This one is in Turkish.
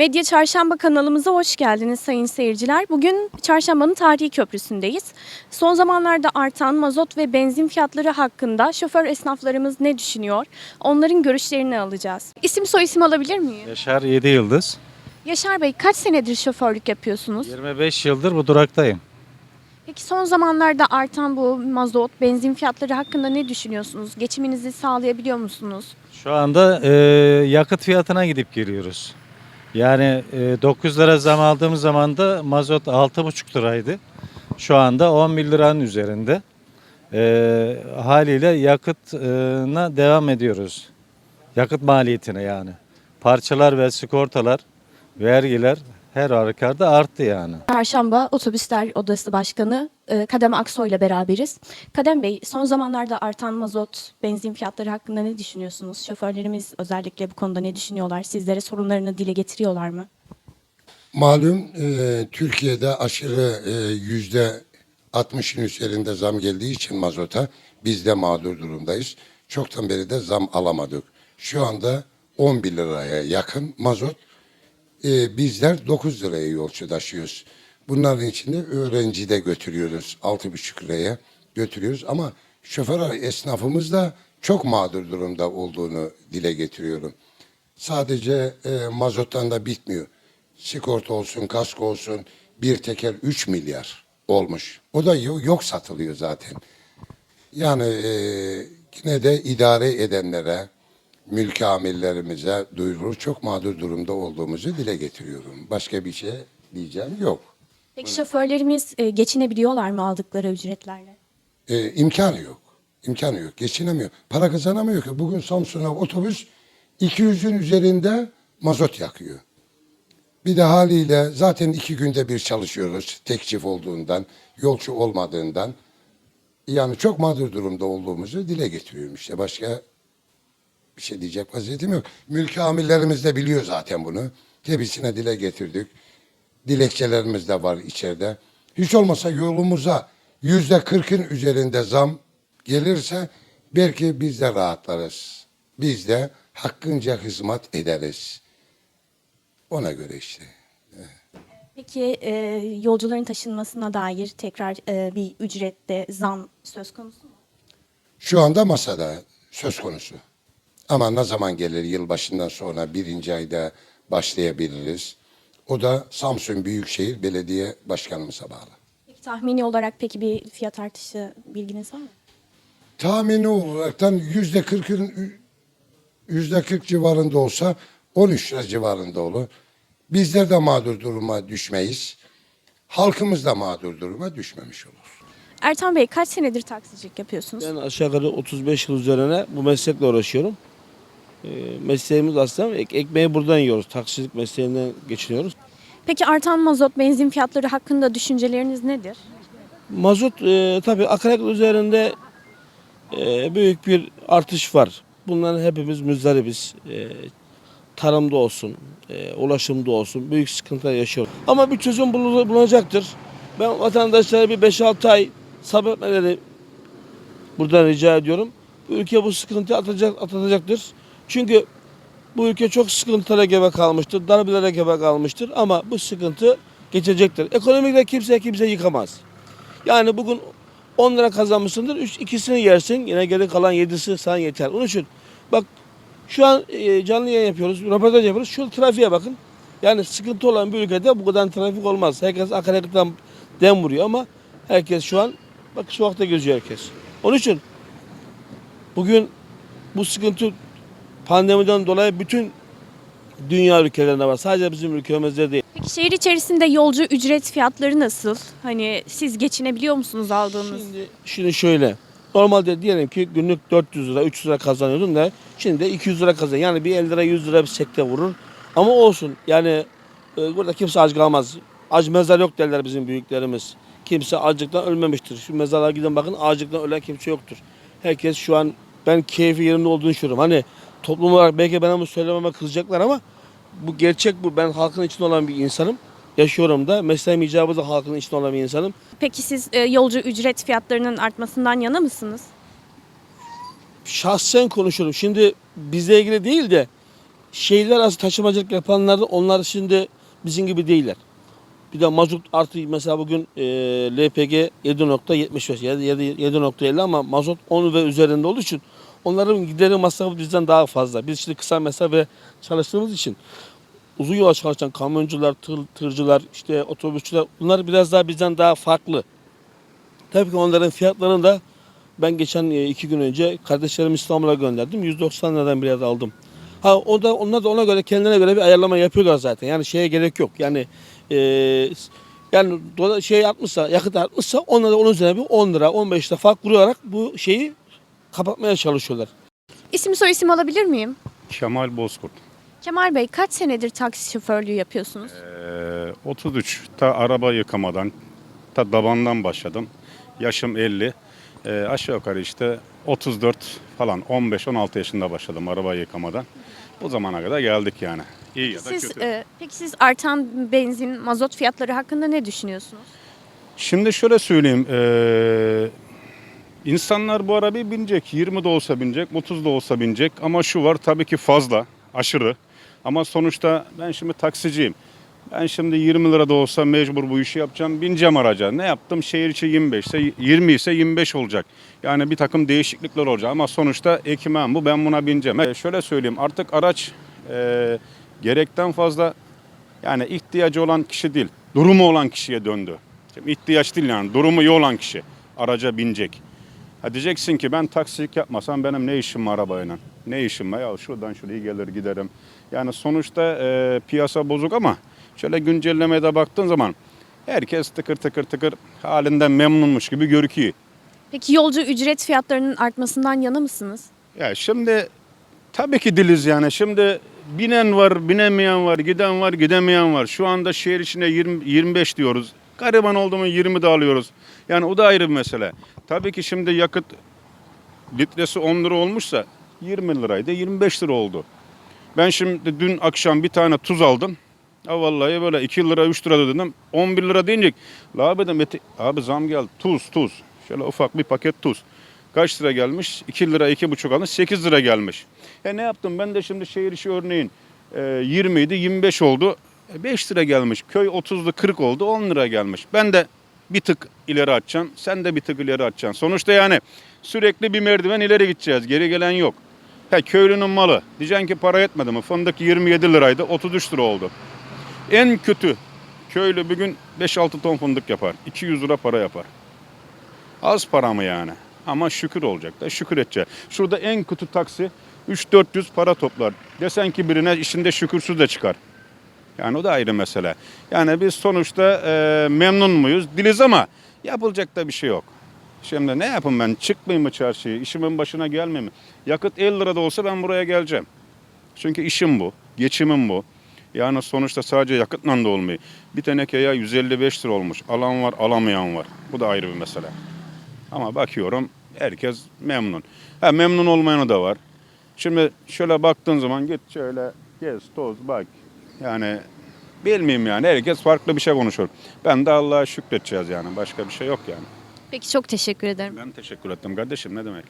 Medya Çarşamba kanalımıza hoş geldiniz sayın seyirciler. Bugün Çarşamba'nın tarihi köprüsündeyiz. Son zamanlarda artan mazot ve benzin fiyatları hakkında şoför esnaflarımız ne düşünüyor? Onların görüşlerini alacağız. İsim soy isim alabilir miyim? Yaşar 7 Yıldız. Yaşar Bey kaç senedir şoförlük yapıyorsunuz? 25 yıldır bu duraktayım. Peki son zamanlarda artan bu mazot, benzin fiyatları hakkında ne düşünüyorsunuz? Geçiminizi sağlayabiliyor musunuz? Şu anda e, yakıt fiyatına gidip geliyoruz. Yani e, 9 lira zam aldığımız zaman da mazot 6,5 liraydı. Şu anda 11 liranın üzerinde. E, haliyle yakıtına devam ediyoruz. Yakıt maliyetine yani. Parçalar ve sigortalar, vergiler her halükarda arttı yani. Çarşamba Otobüsler Odası Başkanı e, Kadem Aksoy ile beraberiz. Kadem Bey, son zamanlarda artan mazot, benzin fiyatları hakkında ne düşünüyorsunuz? Şoförlerimiz özellikle bu konuda ne düşünüyorlar? Sizlere sorunlarını dile getiriyorlar mı? Malum e, Türkiye'de aşırı e, yüzde 60'ın üzerinde zam geldiği için mazota biz de mağdur durumdayız. Çoktan beri de zam alamadık. Şu anda 11 liraya yakın mazot. E, bizler 9 liraya yolcu taşıyoruz. Bunların içinde öğrenci de götürüyoruz. 6,5 liraya götürüyoruz ama şoför esnafımız da çok mağdur durumda olduğunu dile getiriyorum. Sadece e, mazottan da bitmiyor. Sigorta olsun, kasko olsun bir teker 3 milyar olmuş. O da yo- yok satılıyor zaten. Yani e, yine de idare edenlere, mülk amirlerimize duyurulur. Çok mağdur durumda olduğumuzu dile getiriyorum. Başka bir şey diyeceğim yok. Peki şoförlerimiz e, geçinebiliyorlar mı aldıkları ücretlerle? E, imkanı yok. İmkanı yok. Geçinemiyor. Para kazanamıyor ki. Bugün Samsun'a otobüs 200'ün üzerinde mazot yakıyor. Bir de haliyle zaten iki günde bir çalışıyoruz. Tek çift olduğundan, yolcu olmadığından. Yani çok mağdur durumda olduğumuzu dile getiriyorum işte. Başka bir şey diyecek vaziyetim yok. Mülki amirlerimiz de biliyor zaten bunu. Hepsine dile getirdik. Dilekçelerimiz de var içeride. Hiç olmasa yolumuza yüzde kırkın üzerinde zam gelirse belki biz de rahatlarız. Biz de hakkınca hizmet ederiz. Ona göre işte. Peki e, yolcuların taşınmasına dair tekrar e, bir ücrette zam söz konusu mu? Şu anda masada söz konusu. Ama ne zaman gelir yılbaşından sonra birinci ayda başlayabiliriz. O da Samsun Büyükşehir Belediye Başkanımıza bağlı. Peki tahmini olarak peki bir fiyat artışı bilginiz var mı? Tahmini olaraktan yüzde kırkın yüzde kırk civarında olsa 13 lira civarında olur. Bizler de mağdur duruma düşmeyiz. Halkımız da mağdur duruma düşmemiş olur. Ertan Bey kaç senedir taksicilik yapıyorsunuz? Ben aşağı yukarı 35 yıl üzerine bu meslekle uğraşıyorum. Ee, mesleğimiz aslında ek- ekmeği buradan yiyoruz. Taksicilik mesleğinden geçiniyoruz. Peki artan mazot, benzin fiyatları hakkında düşünceleriniz nedir? Mazot e, tabii akaryakıt üzerinde e, büyük bir artış var. Bunların hepimiz müzdaribiz. E, tarımda olsun, e, ulaşımda olsun büyük sıkıntılar yaşıyoruz. Ama bir çözüm bulun- bulunacaktır. Ben vatandaşlara bir 5-6 ay sabretmeleri buradan rica ediyorum. Bu ülke bu sıkıntıyı atacak, atlatacaktır. Çünkü bu ülke çok sıkıntılara gebe kalmıştır, darbelere gebe kalmıştır ama bu sıkıntı geçecektir. Ekonomide kimse kimse yıkamaz. Yani bugün 10 lira kazanmışsındır, üç, ikisini yersin, yine geri kalan 7'si sana yeter. Onun için bak şu an e, canlı yayın yapıyoruz, röportaj yapıyoruz. Şu trafiğe bakın. Yani sıkıntı olan bir ülkede bu kadar trafik olmaz. Herkes akaryakıttan dem vuruyor ama herkes şu an bak sokakta geziyor herkes. Onun için bugün bu sıkıntı pandemiden dolayı bütün dünya ülkelerinde var. Sadece bizim ülkemizde değil. Peki şehir içerisinde yolcu ücret fiyatları nasıl? Hani siz geçinebiliyor musunuz aldığınız? Şimdi, şimdi şöyle. Normalde diyelim ki günlük 400 lira, 300 lira kazanıyordun da şimdi de 200 lira kazan. Yani bir 50 lira, 100 lira bir sekte vurur. Ama olsun. Yani e, burada kimse aç kalmaz. Aç mezar yok derler bizim büyüklerimiz. Kimse acıktan ölmemiştir. Şu mezarlara gidin bakın acıktan ölen kimse yoktur. Herkes şu an ben keyfi yerinde olduğunu düşünüyorum. Hani toplum olarak belki bana bu söylememe kızacaklar ama bu gerçek bu. Ben halkın içinde olan bir insanım. Yaşıyorum da. Mesleğim icabı da halkın içinde olan bir insanım. Peki siz e, yolcu ücret fiyatlarının artmasından yana mısınız? şahsen konuşurum. Şimdi bizle ilgili değil de şehirler arası taşımacılık yapanlar da onlar şimdi bizim gibi değiller. Bir de mazot artı mesela bugün e, LPG 7.75 ya da 7.50 ama mazot 10 ve üzerinde olduğu için onların gideri masrafı bizden daha fazla. Biz şimdi kısa mesafe çalıştığımız için uzun yola çalışan kamyoncular, tır, tırcılar, işte otobüsçüler bunlar biraz daha bizden daha farklı. Tabii ki onların fiyatlarını da ben geçen e, iki gün önce kardeşlerim İstanbul'a gönderdim. 190 liradan bir yerde aldım. Ha o da onlar da ona göre kendine göre bir ayarlama yapıyorlar zaten. Yani şeye gerek yok. Yani e, yani dola- şey artmışsa, yakıt artmışsa onlar da onun üzerine bir 10 lira, 15 lira fark kuruyarak bu şeyi kapatmaya çalışıyorlar. İsim soy isim alabilir miyim? Kemal Bozkurt. Kemal Bey kaç senedir taksi şoförlüğü yapıyorsunuz? Ee, 33 ta araba yıkamadan ta dabandan başladım. Yaşım 50. Ee, aşağı yukarı işte 34 falan 15-16 yaşında başladım araba yıkamadan. Bu zamana kadar geldik yani. İyi ya da Siz, kötü. e, peki siz artan benzin, mazot fiyatları hakkında ne düşünüyorsunuz? Şimdi şöyle söyleyeyim. ee, insanlar bu arabayı binecek. 20 de olsa binecek, 30 da olsa binecek. Ama şu var tabii ki fazla, aşırı. Ama sonuçta ben şimdi taksiciyim. Ben şimdi 20 lira da olsa mecbur bu işi yapacağım. Bineceğim araca. Ne yaptım? Şehir içi 25 ise 20 ise 25 olacak. Yani bir takım değişiklikler olacak. Ama sonuçta ekimem bu. Ben buna bineceğim. E, şöyle söyleyeyim. Artık araç e, gerekten fazla yani ihtiyacı olan kişi değil, durumu olan kişiye döndü. Şimdi ihtiyaç değil yani, durumu iyi olan kişi araca binecek. Ha diyeceksin ki ben taksilik yapmasam benim ne işim var arabayla? Ne işim var? Ya şuradan şuraya gelir giderim. Yani sonuçta e, piyasa bozuk ama şöyle güncellemeye de baktığın zaman herkes tıkır tıkır tıkır halinden memnunmuş gibi görüküyor. Peki yolcu ücret fiyatlarının artmasından yana mısınız? Ya şimdi tabii ki diliz yani. Şimdi binen var, binemeyen var, giden var, gidemeyen var. Şu anda şehir içinde 20, 25 diyoruz. Gariban oldu mu 20 de alıyoruz. Yani o da ayrı bir mesele. Tabii ki şimdi yakıt litresi 10 lira olmuşsa 20 liraydı 25 lira oldu. Ben şimdi dün akşam bir tane tuz aldım. Ha vallahi böyle 2 lira 3 lira dedim. 11 lira deyince la abi dedim abi zam geldi tuz tuz. Şöyle ufak bir paket tuz. Kaç lira gelmiş? 2 lira 2,5 almış 8 lira gelmiş. E ne yaptım ben de şimdi şehir içi örneğin e, 20 idi 25 oldu. E, 5 lira gelmiş. Köy 30'lu 40 oldu 10 lira gelmiş. Ben de bir tık ileri atacaksın. Sen de bir tık ileri atacaksın. Sonuçta yani sürekli bir merdiven ileri gideceğiz. Geri gelen yok. He köylünün malı. Diyeceksin ki para yetmedi mi? Fındık 27 liraydı 33 lira oldu. En kötü köylü bugün 5-6 ton fındık yapar. 200 lira para yapar. Az para mı yani? Ama şükür olacak da şükür edecek. Şurada en kötü taksi 3-400 para toplar. Desen ki birine işinde şükürsüz de çıkar. Yani o da ayrı mesele. Yani biz sonuçta e, memnun muyuz? Diliz ama yapılacak da bir şey yok. Şimdi ne yapayım ben? Çıkmayayım mı çarşıya? İşimin başına gelmeyeyim mi? Yakıt 50 lira da olsa ben buraya geleceğim. Çünkü işim bu. Geçimim bu. Yani sonuçta sadece yakıtla da olmuyor. Bir teneke ya 155 lira olmuş. Alan var, alamayan var. Bu da ayrı bir mesele. Ama bakıyorum herkes memnun. Ha memnun olmayanı da var. Şimdi şöyle baktığın zaman git şöyle gez, toz, bak. Yani bilmeyeyim yani herkes farklı bir şey konuşur. Ben de Allah'a şükredeceğiz yani. Başka bir şey yok yani. Peki çok teşekkür ederim. Ben teşekkür ettim kardeşim ne demek.